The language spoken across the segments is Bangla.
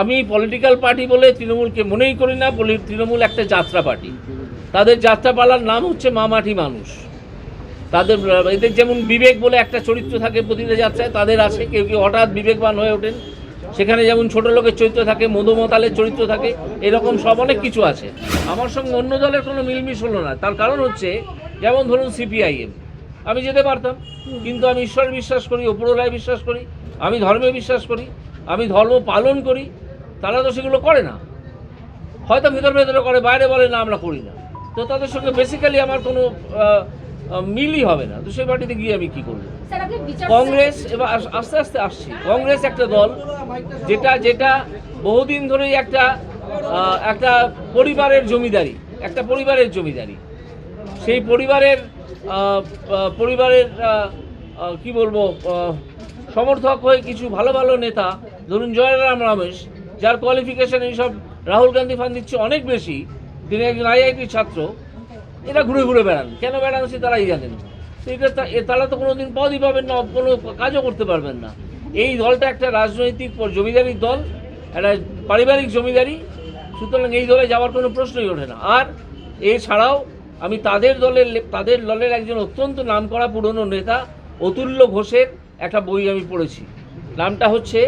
আমি পলিটিক্যাল পার্টি বলে তৃণমূলকে মনেই করি না, বলি তৃণমূল একটা যাত্রা পার্টি। তাদের যাত্রাপালার নাম হচ্ছে মামাটি মানুষ। তাদের, এদের যেমন বিবেক বলে একটা চরিত্র থাকে প্রতিটা যাত্রায়, তাদের আছে। কেউ কেউ হঠাৎ বিবেকবান হয়ে ওঠেন। সেখানে যেমন ছোট লোকের চরিত্র থাকে, মধুমতালের চরিত্র থাকে, এরকম সব অনেক কিছু আছে। আমার সঙ্গে অন্য দলের কোনো মিলমিশ হলো না। তার কারণ হচ্ছে, যেমন ধরুন সিপিআইএম। আমি যেতে পারতাম, কিন্তু আমি ঈশ্বর বিশ্বাস করি, ওপরওয়ালায় বিশ্বাস করি, আমি ধর্মে বিশ্বাস করি। আমি ধর্ম পালন করি তারা তো সেগুলো করে না। হয়তো ভেতর ভেতরে করে বাইরে বলে না আমরা করি না। তো তাদের সঙ্গে বেসিক্যালি আমার কোনো মিলই হবে না। তো সেই পার্টিতে গিয়ে আমি কি করব? কংগ্রেস এবার আস- আস্তে আস্তে আসছি। কংগ্রেস একটা দল যেটা যেটা বহুদিন ধরেই একটা একটা পরিবারের জমিদারি একটা পরিবারের জমিদারি। সেই পরিবারের পরিবারের কি বলব সমর্থক হয়ে কিছু ভালো ভালো নেতা ধরুন জয়রাম রমেশ যার কোয়ালিফিকেশন এইসব রাহুল গান্ধী ফান দিচ্ছে অনেক বেশি, তিনি একজন আইআইটি ছাত্র, এরা ঘুরে ঘুরে বেড়ান। কেন বেড়ান সে তারাই জানেন। এটা তারা তো কোনোদিন পদই পাবেন না, কোনো কাজও করতে পারবেন না। এই দলটা একটা রাজনৈতিক জমিদারির দল, একটা পারিবারিক জমিদারি, সুতরাং এই দলে যাওয়ার কোনো প্রশ্নই ওঠে না। আর এছাড়াও আমি তাদের দলের তাদের দলের একজন অত্যন্ত নামকরা পুরনো নেতা, অতুল্য ঘোষের একটা বই আমি পড়েছি। নামটা হচ্ছে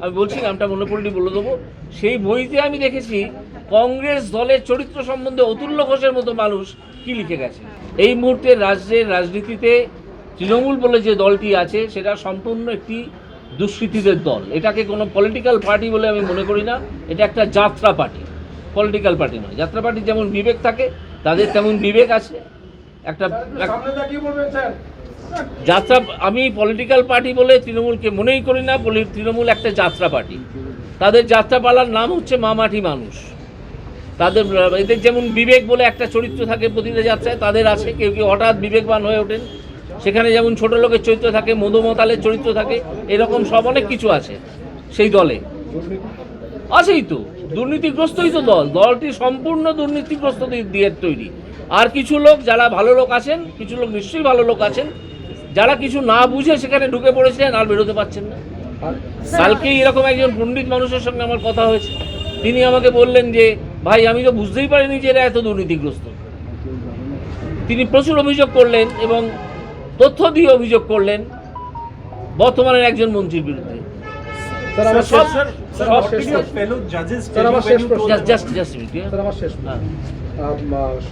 আমি বলছি, নামটা মনে পড়লি বলে দেবো। সেই বইতে আমি দেখেছি, কংগ্রেস দলের চরিত্র সম্বন্ধে অতুল্য ঘোষের মতো মানুষ কি লিখে গেছে। এই মুহূর্তে রাজ্যের রাজনীতিতে তৃণমূল বলে যে দলটি আছে, সেটা সম্পূর্ণ একটি দুষ্কৃতীদের দল। এটাকে কোনো পলিটিক্যাল পার্টি বলে আমি মনে করি না। এটা একটা যাত্রা পার্টি। পলিটিক্যাল পার্টি নয়। যাত্রা পার্টির যেমন বিবেক থাকে, তাদের তেমন বিবেক আছে। একটা এক- যাত্রা, আমি পলিটিক্যাল পার্টি বলে তৃণমূলকে মনেই করি না, বলি তৃণমূল একটা যাত্রা পার্টি। তাদের যাত্রাপালার নাম হচ্ছে মামাটি মানুষ। তাদের, এদের যেমন বিবেক বলে একটা চরিত্র থাকে প্রতিটা যাত্রায়, তাদের আছে, কেউ কেউ হঠাৎ বিবেকবান হয়ে ওঠেন। সেখানে যেমন ছোট লোকের চরিত্র থাকে মধুমতালের চরিত্র থাকে, এরকম সব অনেক কিছু আছে সেই দলে। আছেই তো, দুর্নীতিগ্রস্তই তো দল। দলটি সম্পূর্ণ দুর্নীতিগ্রস্ত দিয়ে তৈরি। আর কিছু লোক, যারা ভালো লোক আছেন, কিছু লোক নিশ্চয়ই ভালো লোক আছেন যারা কিছু না বুঝে সেখানে ঢুকে পড়েছেন আর বেরোতে পারছেন না। কালকেই এরকম একজন পণ্ডিত মানুষের সঙ্গে আমার কথা হয়েছে। তিনি আমাকে বললেন যে ভাই আমি তো বুঝতেই পারিনি যে এরা এত দুর্নীতিগ্রস্ত। তিনি প্রচুর অভিযোগ করলেন এবং তথ্য দিয়ে অভিযোগ করলেন বর্তমানের একজন মন্ত্রীর বিরুদ্ধে। স্যার আমার সব স্যার, আমার শেষ প্রশ্ন। জাস্ট জাস্ট স্যার আমার শেষ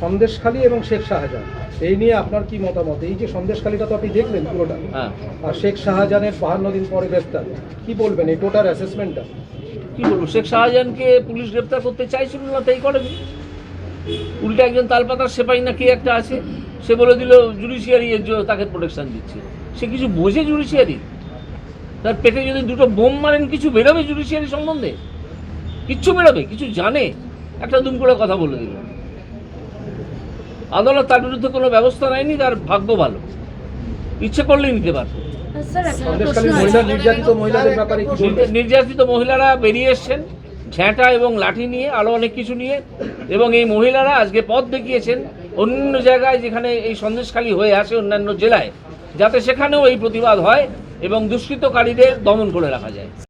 সন্দেশখালী এবং শেখ শাহজাহান এই নিয়ে আপনার কি মতামত? এই যে সন্দেশখালীটা তো আপনি দেখলেন পুরোটা। হ্যাঁ। আর শেখ শাহজাহানের বাহান্ন দিন পরে গ্রেফতার কি বলবেন এই টোটাল অ্যাসেসমেন্টটা কি বলব শেখ শাহজাহানকে পুলিশ গ্রেপ্তার করতে চাইছিল না তাই করেনি উল্টে একজন তালপাতার সেপাই না কে একটা আছে? সে বলে দিল জুডিশিয়ারি এর জন্য তাকে প্রোটেকশন দিচ্ছে। সে কিছু বোঝে জুডিশিয়ারি তার পেটে যদি দুটো বোম মারেন কিছু বেরোবে জুডিশিয়ারি সম্বন্ধে? কিচ্ছু বেরোবে কিছু জানে? একটা দুম করে কথা বলে দিল। আদালত তার বিরুদ্ধে কোনো ব্যবস্থা নেয়নি তার ভাগ্য ভালো। ইচ্ছে করলেই নিতে পারতো। নির্যাতিত মহিলারা বেরিয়ে এসছেন ঝ্যাঁটা এবং লাঠি নিয়ে আরও অনেক কিছু নিয়ে এবং এই মহিলারা আজকে পথ দেখিয়েছেন অন্য জায়গায় যেখানে এই সন্দেশখালী হয়ে আসে অন্যান্য জেলায় যাতে সেখানেও এই প্রতিবাদ হয়। এবং দুষ্কৃতকারীদের দমন করে রাখা যায়।